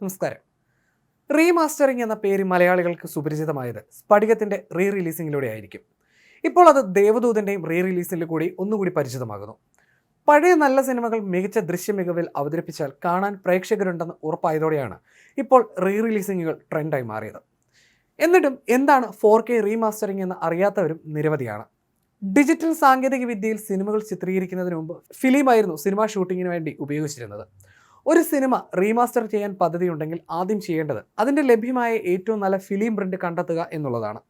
നമസ്കാരം. റീമാസ്റ്ററിംഗ് എന്ന പേര് മലയാളികൾക്ക് സുപരിചിതമായത് സ്പടികത്തിന്റെ റീ റിലീസിംഗിലൂടെ ആയിരിക്കും ഇപ്പോൾ അത് ദേവദൂതന്റെയും റീ റിലീസിൽ കൂടി ഒന്നുകൂടി പരിചിതമാകുന്നു. പഴയ നല്ല സിനിമകൾ മികച്ച ദൃശ്യമികവിൽ അവതരിപ്പിച്ചാൽ കാണാൻ പ്രേക്ഷകരുണ്ടെന്ന് ഉറപ്പായതോടെയാണ് ഇപ്പോൾ റീ റിലീസിംഗുകൾ ട്രെൻഡായി മാറിയത്. എന്നിട്ടും എന്താണ് ഫോർ കെ റീമാസ്റ്ററിംഗ് എന്ന് അറിയാത്തവരും നിരവധിയാണ്. ഡിജിറ്റൽ സാങ്കേതിക വിദ്യയിൽ സിനിമകൾ ചിത്രീകരിക്കുന്നതിന് മുമ്പ് ഫിലിമായിരുന്നു സിനിമ ഷൂട്ടിങ്ങിന് വേണ്ടി ഉപയോഗിച്ചിരുന്നത്. ഒരു സിനിമ റീമാസ്റ്റർ ചെയ്യാൻ പദ്ധതിയുണ്ടെങ്കിൽ ആദ്യം ചെയ്യേണ്ടത് അതിന്റെ ലഭ്യമായ ഏറ്റവും നല്ല ഫിലിം പ്രിന്റ് കണ്ടെത്തുക എന്നുള്ളതാണ്.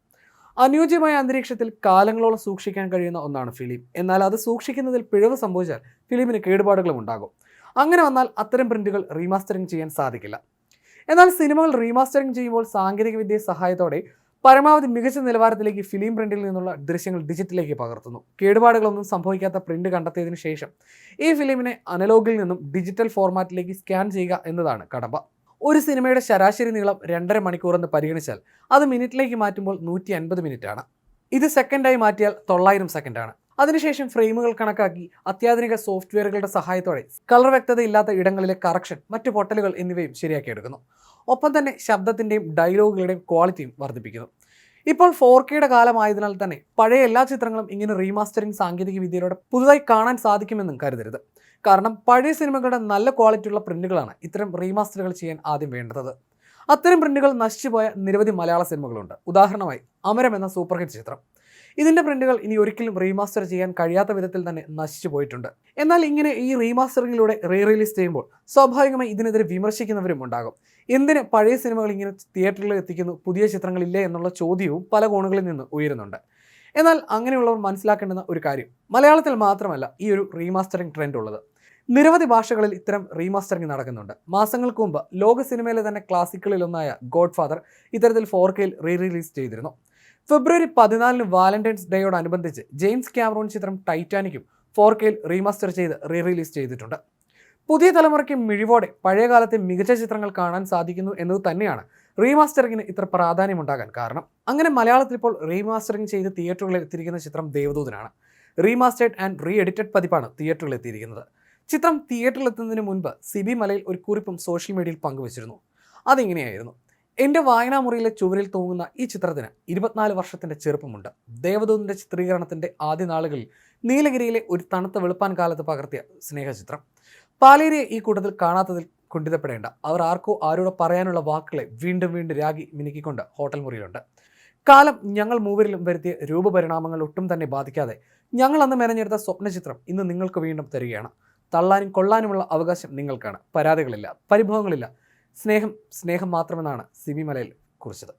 അനുയോജ്യമായ അന്തരീക്ഷത്തിൽ കാലങ്ങളോളം സൂക്ഷിക്കാൻ കഴിയുന്ന ഒന്നാണ് ഫിലിം എന്നാൽ അത് സൂക്ഷിക്കുന്നതിൽ പിഴവ് സംഭവിച്ചാൽ ഫിലിമിന് കേടുപാടുകളും ഉണ്ടാകും. അങ്ങനെ വന്നാൽ അത്തരം പ്രിന്റുകൾ റീമാസ്റ്ററിംഗ് ചെയ്യാൻ സാധിക്കില്ല. എന്നാൽ സിനിമകൾ റീമാസ്റ്ററിംഗ് ചെയ്യുമ്പോൾ സാങ്കേതികവിദ്യ സഹായത്തോടെ പരമാവധി മികച്ച നിലവാരത്തിലേക്ക് ഫിലിം പ്രിന്റിൽ നിന്നുള്ള ദൃശ്യങ്ങൾ ഡിജിറ്റലിലേക്ക് പകർത്തുന്നു. കേടുപാടുകളൊന്നും സംഭവിക്കാത്ത പ്രിന്റ് കണ്ടെത്തിയതിനു ശേഷം ഈ ഫിലിമിനെ അനലോഗിൽ നിന്നും ഡിജിറ്റൽ ഫോർമാറ്റിലേക്ക് സ്കാൻ ചെയ്യുക എന്നതാണ് കടമ്പ ഒരു സിനിമയുടെ ശരാശരി നീളം രണ്ടര മണിക്കൂർ എന്ന് പരിഗണിച്ചാൽ അത് മിനിറ്റിലേക്ക് മാറ്റുമ്പോൾ നൂറ്റി അൻപത് മിനിറ്റ് ആണ്. ഇത് സെക്കൻഡായി മാറ്റിയാൽ തൊള്ളായിരം സെക്കൻഡാണ് അതിനുശേഷം ഫ്രെയിമുകൾ കണക്കാക്കി അത്യാധുനിക സോഫ്റ്റ്വെയറുകളുടെ സഹായത്തോടെ കളർ വ്യക്തതയില്ലാത്ത ഇടങ്ങളിലെ കറക്ഷൻ മറ്റു പൊട്ടലുകൾ എന്നിവയും ശരിയാക്കിയെടുക്കുന്നു. ഒപ്പം തന്നെ ശബ്ദത്തിന്റെയും ഡയലോഗുകളുടെയും ക്വാളിറ്റിയും വർദ്ധിപ്പിക്കുന്നു. ഇപ്പോൾ ഫോർ കെയുടെ കാലമായതിനാൽ തന്നെ പഴയ എല്ലാ ചിത്രങ്ങളും ഇങ്ങനെ റീമാസ്റ്ററിംഗ് സാങ്കേതിക വിദ്യയിലൂടെ പുതുതായി കാണാൻ സാധിക്കുമെന്നും കരുതരുത്. കാരണം പഴയ സിനിമകളുടെ നല്ല ക്വാളിറ്റിയുള്ള പ്രിന്റുകളാണ് ഇത്തരം റീമാസ്റ്ററുകൾ ചെയ്യാൻ ആദ്യം വേണ്ടത്. അത്തരം പ്രിന്റുകൾ നശിച്ചുപോയ നിരവധി മലയാള സിനിമകളുണ്ട്. ഉദാഹരണമായി അമരം എന്ന സൂപ്പർ ഹിറ്റ് ചിത്രം. ഇതിന്റെ പ്രിന്റുകൾ ഇനി ഒരിക്കലും റീമാസ്റ്റർ ചെയ്യാൻ കഴിയാത്ത വിധത്തിൽ തന്നെ നശിച്ചു പോയിട്ടുണ്ട് എന്നാൽ ഇങ്ങനെ ഈ റീമാസ്റ്ററിങ്ങിലൂടെ റീ റിലീസ് ചെയ്യുമ്പോൾ സ്വാഭാവികമായി ഇതിനെതിരെ വിമർശിക്കുന്നവരും ഉണ്ടാകും. എന്തിന് പഴയ സിനിമകൾ ഇങ്ങനെ തിയേറ്ററിൽ എത്തിക്കുന്നു പുതിയ ചിത്രങ്ങളില്ലേ എന്നുള്ള ചോദ്യവും പല കോണുകളിൽ നിന്ന് ഉയരുന്നുണ്ട്. എന്നാൽ അങ്ങനെയുള്ളവർ മനസ്സിലാക്കേണ്ടുന്ന ഒരു കാര്യം മലയാളത്തിൽ മാത്രമല്ല ഈ ഒരു റീമാസ്റ്ററിംഗ് ട്രെൻഡ് ഉള്ളത്. നിരവധി ഭാഷകളിൽ ഇത്തരം റീമാസ്റ്ററിംഗ് നടക്കുന്നുണ്ട്. മാസങ്ങൾക്ക് മുമ്പ് ലോക സിനിമയിലെ തന്നെ ക്ലാസിക്കുകളിലൊന്നായ ഗോഡ് ഫാദർ ഇത്തരത്തിൽ ഫോർ കെയിൽ റീ റിലീസ് ചെയ്തിരുന്നു. ഫെബ്രുവരി പതിനാലിന് വാലന്റൈൻസ് ഡേയോടനുബന്ധിച്ച് ജെയിംസ് ക്യാമറോൺ ചിത്രം ടൈറ്റാനിക്കും ഫോർ കെയിൽ റീമാസ്റ്റർ ചെയ്ത് റീ റിലീസ് ചെയ്തിട്ടുണ്ട്. പുതിയ തലമുറയ്ക്ക് മിഴിവോടെ പഴയകാലത്തെ മികച്ച ചിത്രങ്ങൾ കാണാൻ സാധിക്കുന്നു എന്നത് തന്നെയാണ് റീമാസ്റ്ററിങ്ങിന് ഇത്ര പ്രാധാന്യമുണ്ടാകാൻ കാരണം. അങ്ങനെ മലയാളത്തിൽ ഇപ്പോൾ റീമാസ്റ്ററിംഗ് ചെയ്ത് തിയേറ്ററുകളിൽ എത്തിയിരിക്കുന്ന ചിത്രം ദേവദൂതനാണ്. റീമാസ്റ്റേഡ് ആൻഡ് റീ എഡിറ്റഡ് പതിപ്പാണ് തിയേറ്ററുകളിൽ എത്തിയിരിക്കുന്നത്. ചിത്രം തിയേറ്ററിൽ എത്തുന്നതിന് മുൻപ് സിബി മലയിൽ ഒരു കുറിപ്പും സോഷ്യൽ മീഡിയയിൽ പങ്കുവച്ചിരുന്നു. അതിങ്ങനെയായിരുന്നു? എന്റെ വായനാമുറിയിലെ ചുവരിൽ തൂങ്ങുന്ന ഈ ചിത്രത്തിന് ഇരുപത്തിനാല് വർഷത്തിന്റെ ചെറുപ്പമുണ്ട്. ദേവദൂതന്റെ ചിത്രീകരണത്തിന്റെ ആദ്യ നാളുകളിൽ നീലഗിരിയിലെ ഒരു തണുത്ത വെളുപ്പാൻ കാലത്ത് പകർത്തിയ സ്നേഹചിത്രം. പാലേരിയെ ഈ കൂട്ടത്തിൽ കാണാത്തതിൽ കുണ്ഠിതപ്പെടേണ്ട. അവർ ആർക്കോ ആരോട് പറയാനുള്ള വാക്കുകളെ വീണ്ടും വീണ്ടും രാഗി മിനുക്കിക്കൊണ്ട് ഹോട്ടൽ മുറിയിലുണ്ട്. കാലം ഞങ്ങൾ മൂവരിലും വരുത്തിയ രൂപപരിണാമങ്ങൾ ഒട്ടും തന്നെ ബാധിക്കാതെ ഞങ്ങൾ അന്ന് മെനഞ്ഞെടുത്ത സ്വപ്നചിത്രം ഇന്ന് നിങ്ങൾക്ക് വീണ്ടും തരികയാണ്. തള്ളാനും കൊള്ളാനുമുള്ള അവകാശം നിങ്ങൾക്കാണ്. പരാതികളില്ല പരിഭവങ്ങളില്ല. സ്നേഹം സ്നേഹം മാത്രമെന്നാണ് സിബി മലയിൽ കുറിച്ചത്.